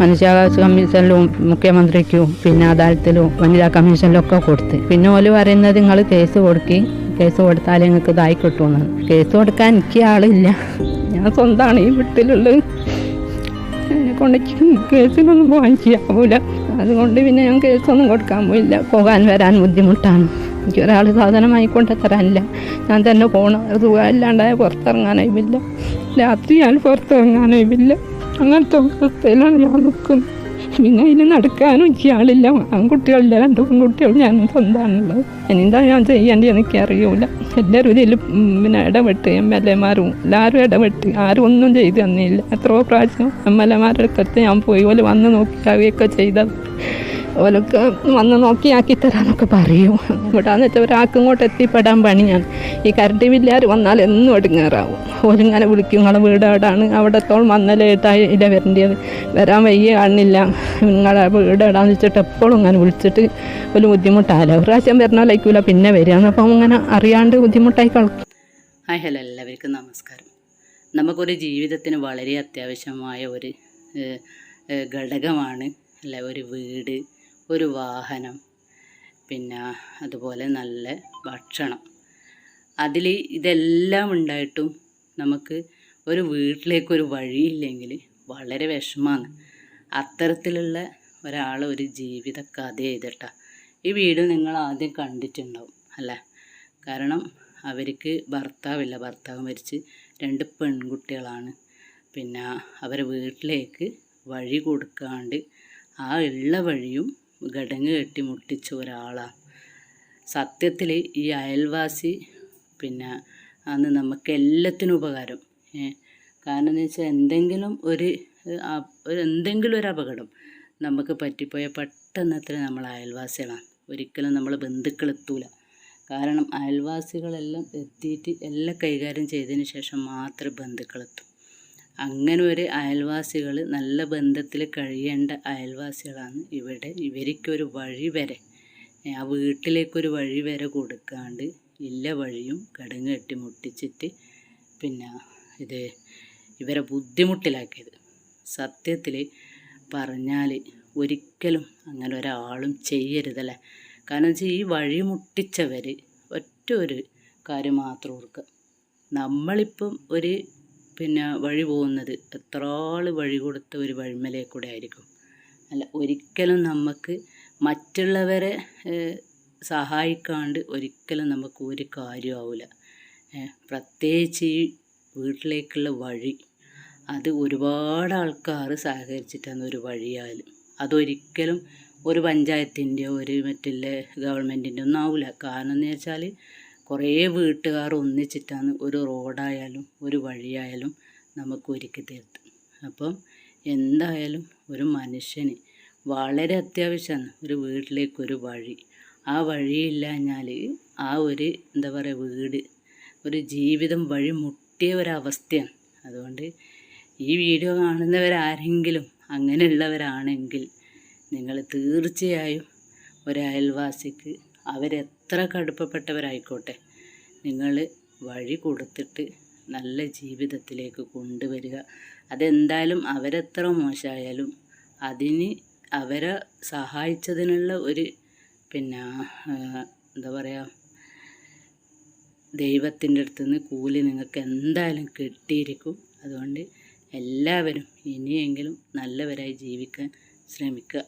മനുഷ്യാവകാശ കമ്മീഷനിലും മുഖ്യമന്ത്രിക്കും പിന്നെ അദാലത്തിലും വനിതാ കമ്മീഷനിലും ഒക്കെ കൊടുത്ത്. പിന്നെ ഓൽ പറയുന്നത് നിങ്ങൾ കേസ് കൊടുക്കി. കേസ് കൊടുത്താൽ നിങ്ങൾക്ക് ഇതായി കിട്ടുമെന്നാണ് കേസ് കൊടുക്കാൻ എനിക്ക് ആളില്ല. ഞാൻ സ്വന്തമാണ് ഈ വീട്ടിലുള്ളത്. എന്നെ കൊണ്ട് കേസിനൊന്നും പോകാൻ ചെയ്യാവൂല അതുകൊണ്ട് പിന്നെ ഞാൻ കേസൊന്നും കൊടുക്കാൻ പോയില്ല. പോകാൻ വരാൻ ബുദ്ധിമുട്ടാണ്. എനിക്ക് ഒരാൾ സാധനം വാങ്ങിക്കൊണ്ട് തരാനില്ല. ഞാൻ തന്നെ പോകണം സുഖമില്ലാണ്ടായ പുറത്തിറങ്ങാനായില്ല രാത്രി ഞാൻ പുറത്തിറങ്ങാനായില്ല അങ്ങനത്തെ അവസ്ഥയിലാണ് ഞാൻ നിൽക്കുന്നത്. പിന്നെ അതിന് നടക്കാനും എനിക്ക് ആളില്ല. ആൺകുട്ടികളില്ല രണ്ട് പെൺകുട്ടികൾ ഞാൻ സ്വന്തമാണുള്ളത്. എന്താ ഞാൻ ചെയ്യേണ്ടത് എനിക്ക് അറിയൂല. എല്ലാവരും ഇതിൽ പിന്നെ ഇടപെട്ട് എം എൽ എമാരും എല്ലാവരും ഇടപെട്ട്. ആരും ഒന്നും ചെയ്തു തന്നില്ല. എത്രയോ പ്രാവശ്യം എം എൽ എമാരുടെ അടുത്ത് ഞാൻ പോയി. പോലെ വന്ന് നോക്കിയാവുകയൊക്കെ ചെയ്തത്. ഓലൊക്കെ വന്ന് നോക്കി ആക്കി തരാനൊക്കെ പറയൂ. ഇവിടാന്ന് വെച്ചാൽ ഒരാൾക്ക് ഇങ്ങോട്ട് എത്തിപ്പെടാൻ പണിയാണ്. ഈ കരണ്ട് ബില്ലുകാർ വന്നാൽ എന്നും ഒടുങ്ങാറാവും. ഓലിങ്ങനെ വിളിക്കും നിങ്ങളെ വീട് എവിടാണ്? അവിടത്തോളം വന്നലേട്ടായി ഇല്ല വരേണ്ടത് വരാൻ വയ്യ കാണില്ല. നിങ്ങളെ വീട് ഇടാന്ന് വെച്ചിട്ട് എപ്പോഴും ഇങ്ങനെ വിളിച്ചിട്ട് ഒരു ബുദ്ധിമുട്ടാവില്ല ഒരു പ്രാവശ്യം വരണമല്ലേക്കൂല പിന്നെ വരികയാണ് അപ്പം അങ്ങനെ അറിയാണ്ട് ബുദ്ധിമുട്ടായി കളിക്കും. Hi hello. എല്ലാവർക്കും നമസ്കാരം. നമുക്കൊരു ജീവിതത്തിന് വളരെ അത്യാവശ്യമായ ഒരു ഘടകമാണ് അല്ല ഒരു വീട്. ഒരു വാഹനം പിന്നെ അതുപോലെ നല്ല ഭക്ഷണം. അതിൽ ഇതെല്ലാം ഉണ്ടായിട്ടും നമുക്ക് ഒരു വീട്ടിലേക്കൊരു വഴിയില്ലെങ്കിൽ വളരെ വിഷമമാണ്. അത്തരത്തിലുള്ള ഒരാൾ ഒരു ജീവിത കഥ എഴുതട്ട. ഈ വീട് നിങ്ങൾ ആദ്യം കണ്ടിട്ടുണ്ടാവും അല്ലേ? കാരണം അവർക്ക് ഭർത്താവില്ല. ഭർത്താവ് മരിച്ച് രണ്ട് പെൺകുട്ടികളാണ്. പിന്നെ അവരെ വീട്ടിലേക്ക് വഴി കൊടുക്കാണ്ട് ആ ഉള്ള വഴിയും ഘടങ്ങ് കെട്ടി മുട്ടിച്ച ഒരാളാണ് സത്യത്തിൽ ഈ അയൽവാസി പിന്നെ അന്ന് നമുക്ക് എല്ലാത്തിനും ഉപകാരം. കാരണം എന്ന് വെച്ചാൽ എന്തെങ്കിലും ഒരു ഒരു എന്തെങ്കിലും ഒരു അപകടം നമുക്ക് പറ്റിപ്പോയാൽ പെട്ടെന്ന് എത്ര നമ്മൾ അയൽവാസികളാണ് ഒരിക്കലും നമ്മൾ ബന്ധുക്കൾ എത്തൂല. കാരണം അയൽവാസികളെല്ലാം എത്തിയിട്ട് എല്ലാം കൈകാര്യം ചെയ്തതിന് ശേഷം മാത്രമേ ബന്ധുക്കളെത്തും അങ്ങനെ ഒരു അയൽവാസികൾ നല്ല ബന്ധത്തിൽ കഴിയേണ്ട അയൽവാസികളാണ് ഇവിടെ. ഇവർക്കൊരു വഴി വരെ ആ വീട്ടിലേക്കൊരു വഴി വരെ കൊടുക്കാണ്ട് ഇല്ല വഴിയും കടുങ്ങ് കെട്ടി മുട്ടിച്ചിട്ട് പിന്നെ ഇത് ഇവരെ ബുദ്ധിമുട്ടിലാക്കിയത്. സത്യത്തിൽ പറഞ്ഞാൽ ഒരിക്കലും അങ്ങനെ ഒരാളും ചെയ്യരുതല്ലേ? കാരണം വെച്ചാൽ ഈ വഴി മുട്ടിച്ചവർ ഒറ്റ ഒരു കാര്യം മാത്രം ഓർക്കുക നമ്മളിപ്പം ഒരു പിന്നെ വഴി പോകുന്നത്. എത്ര ആൾ വഴി കൊടുത്ത ഒരു വഴിമലേ കൂടെ ആയിരിക്കും. അല്ല ഒരിക്കലും നമുക്ക് മറ്റുള്ളവരെ സഹായിക്കാണ്ട് ഒരിക്കലും നമുക്ക് ഒരു കാര്യമാവില്ല പ്രത്യേകിച്ച് ഈ വീട്ടിലേക്കുള്ള വഴി. അത് ഒരുപാട് ആൾക്കാർ സഹകരിച്ചിട്ടാണ് ഒരു വഴിയായാലും അതൊരിക്കലും ഒരു പഞ്ചായത്തിന്റെയോ ഒരു മറ്റുള്ള ഗവൺമെന്റിന്റെ ഒന്നും ആവില്ല കാരണം എന്ന് വെച്ചാൽ കുറേ വീട്ടുകാർ ഒന്നിച്ചിട്ടാണ് ഒരു റോഡായാലും ഒരു വഴിയായാലും നമുക്ക് ഒരുക്കി തീർത്ത്. അപ്പം എന്തായാലും ഒരു മനുഷ്യന് വളരെ അത്യാവശ്യമാണ് ഒരു വീട്ടിലേക്ക് ഒരു വഴി. ആ വഴിയില്ലാഞ്ഞാൽ ആ ഒരു എന്താ പറയുക വീട് ഒരു ജീവിതം വഴി മുട്ടിയ ഒരവസ്ഥയാണ് അതുകൊണ്ട് ഈ വീഡിയോ കാണുന്നവരാരെങ്കിലും അങ്ങനെയുള്ളവരാണെങ്കിൽ നിങ്ങൾ തീർച്ചയായും ഒരു അയൽവാസിക്ക് അവരെത്ര കടുപ്പപ്പെട്ടവരായിക്കോട്ടെ. നിങ്ങൾ വഴി കൊടുത്തിട്ട് നല്ല ജീവിതത്തിലേക്ക് കൊണ്ടുവരിക. അതെന്തായാലും അവരെത്ര മോശമായാലും അതിന് അവരെ സഹായിച്ചതിനുള്ള ഒരു പിന്നെ എന്താ പറയുക ദൈവത്തിന്റെ അടുത്ത് നിന്ന് കൂലി നിങ്ങൾക്ക് എന്തായാലും കിട്ടിയിരിക്കും. അതുകൊണ്ട് എല്ലാവരും ഇനിയെങ്കിലും നല്ലവരായി ജീവിക്കാൻ ശ്രമിക്കുക.